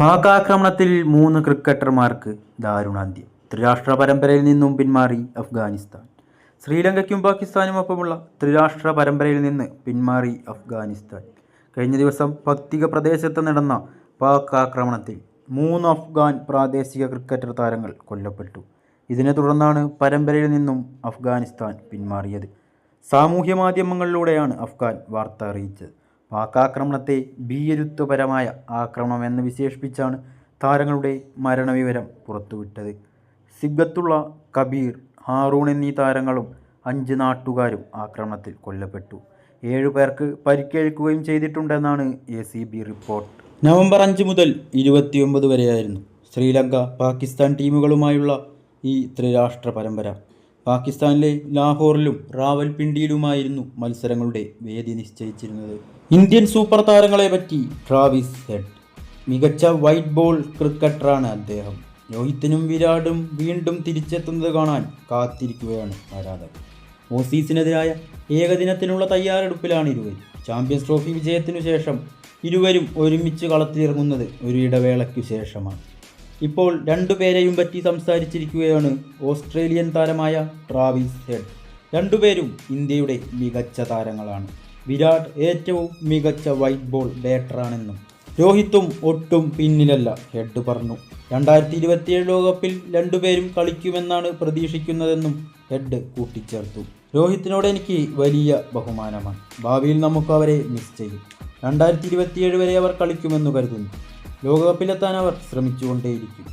പാക് ആക്രമണത്തിൽ മൂന്ന് ക്രിക്കറ്റർമാർക്ക് ദാരുണാന്ത്യം. ത്രിരാഷ്ട്ര പരമ്പരയിൽ നിന്നും പിന്മാറി അഫ്ഗാനിസ്ഥാൻ. ശ്രീലങ്കയ്ക്കും പാകിസ്ഥാനുമൊപ്പമുള്ള ത്രിരാഷ്ട്ര പരമ്പരയിൽ നിന്ന് പിന്മാറി അഫ്ഗാനിസ്ഥാൻ. കഴിഞ്ഞ ദിവസം ഭക്തിക പ്രദേശത്ത് നടന്ന പാക് ആക്രമണത്തിൽ മൂന്ന് അഫ്ഗാൻ പ്രാദേശിക ക്രിക്കറ്റർ താരങ്ങൾ കൊല്ലപ്പെട്ടു. ഇതിനെ തുടർന്നാണ് പരമ്പരയിൽ നിന്നും അഫ്ഗാനിസ്ഥാൻ പിന്മാറിയത്. സാമൂഹ്യ മാധ്യമങ്ങളിലൂടെയാണ് അഫ്ഗാൻ വാർത്ത അറിയിച്ചത്. പാക് ആക്രമണത്തെ ഭീരുത്വപരമായ ആക്രമണം എന്ന് വിശേഷിപ്പിച്ചാണ് താരങ്ങളുടെ മരണവിവരം പുറത്തുവിട്ടത്. സിബത്തുള്ള കബീർ ഹാറൂൺ എന്നീ താരങ്ങളും അഞ്ച് നാട്ടുകാരും ആക്രമണത്തിൽ കൊല്ലപ്പെട്ടു. ഏഴു പേർക്ക് പരിക്കേൽക്കുകയും ചെയ്തിട്ടുണ്ടെന്നാണ് A C B report. November അഞ്ച് മുതൽ ഇരുപത്തിയൊമ്പത് വരെയായിരുന്നു ശ്രീലങ്ക പാകിസ്ഥാൻ ടീമുകളുമായുള്ള ഈ ത്രിരാഷ്ട്ര പരമ്പര. പാകിസ്ഥാനിലെ ലാഹോറിലും റാവൽപിണ്ടിയിലുമായിരുന്നു മത്സരങ്ങളുടെ വേദി നിശ്ചയിച്ചിരുന്നത്. ഇന്ത്യൻ സൂപ്പർ താരങ്ങളെ പറ്റി ട്രാവിസ് ഹെഡ്. മികച്ച വൈറ്റ് ബോൾ ക്രിക്കറ്ററാണ് അദ്ദേഹം. രോഹിത്തിനും വിരാടും വീണ്ടും തിരിച്ചെത്തുന്നത് കാണാൻ കാത്തിരിക്കുകയാണ് ആരാധകർ. ഓസീസിനെതിരായ ഏകദിനത്തിനുള്ള തയ്യാറെടുപ്പിലാണ് ഇരുവരും. ചാമ്പ്യൻസ് ട്രോഫി വിജയത്തിനു ശേഷം ഇരുവരും ഒരുമിച്ച് കളത്തിലിറങ്ങുന്നത് ഒരു ഇടവേളയ്ക്കു ശേഷമാണ്. ഇപ്പോൾ രണ്ടുപേരെയും പറ്റി സംസാരിച്ചിരിക്കുകയാണ് ഓസ്ട്രേലിയൻ താരമായ ട്രാവിസ് ഹെഡ്. രണ്ടുപേരും ഇന്ത്യയുടെ മികച്ച താരങ്ങളാണ്. വിരാട് ഏറ്റവും മികച്ച വൈറ്റ് ബോൾ ബാറ്ററാണെന്നും രോഹിത്തും ഒട്ടും പിന്നിലല്ല ഹെഡ് പറഞ്ഞു. രണ്ടായിരത്തി ഇരുപത്തിയേഴ് ലോകകപ്പിൽ രണ്ടുപേരും കളിക്കുമെന്നാണ് പ്രതീക്ഷിക്കുന്നതെന്നും ഹെഡ് കൂട്ടിച്ചേർത്തു. രോഹിത്തിനോട് എനിക്ക് വലിയ ബഹുമാനമാണ്. ഭാവിയിൽ നമുക്ക് അവരെ മിസ് ചെയ്യും. രണ്ടായിരത്തി ഇരുപത്തിയേഴ് വരെ അവർ കളിക്കുമെന്ന് കരുതുന്നു. ലോകകപ്പിലെത്താൻ അവർ ശ്രമിച്ചുകൊണ്ടേയിരിക്കും.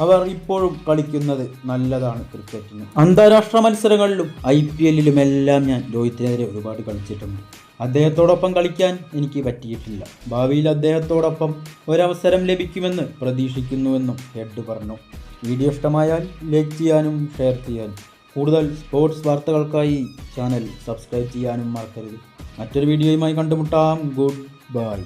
അവർ ഇപ്പോഴും കളിക്കുന്നത് നല്ലതാണ് ക്രിക്കറ്റിന്. അന്താരാഷ്ട്ര മത്സരങ്ങളിലും ഐ പി എല്ലിലും എല്ലാം ഞാൻ രോഹിത്തിനെതിരെ ഒരുപാട് കളിച്ചിട്ടുണ്ട്. അദ്ദേഹത്തോടൊപ്പം കളിക്കാൻ എനിക്ക് പറ്റിയിട്ടില്ല. ഭാവിയിൽ അദ്ദേഹത്തോടൊപ്പം ഒരവസരം ലഭിക്കുമെന്ന് പ്രതീക്ഷിക്കുന്നുവെന്നും ഹെഡ് പറഞ്ഞു. വീഡിയോ ഇഷ്ടമായാൽ ലൈക്ക് ചെയ്യാനും ഷെയർ ചെയ്യാനും. കൂടുതൽ സ്പോർട്സ് വാർത്തകൾക്കായി ചാനൽ സബ്സ്ക്രൈബ് ചെയ്യാനും മറക്കരുത്. മറ്റൊരു വീഡിയോയുമായി കണ്ടുമുട്ടാം. Good bye.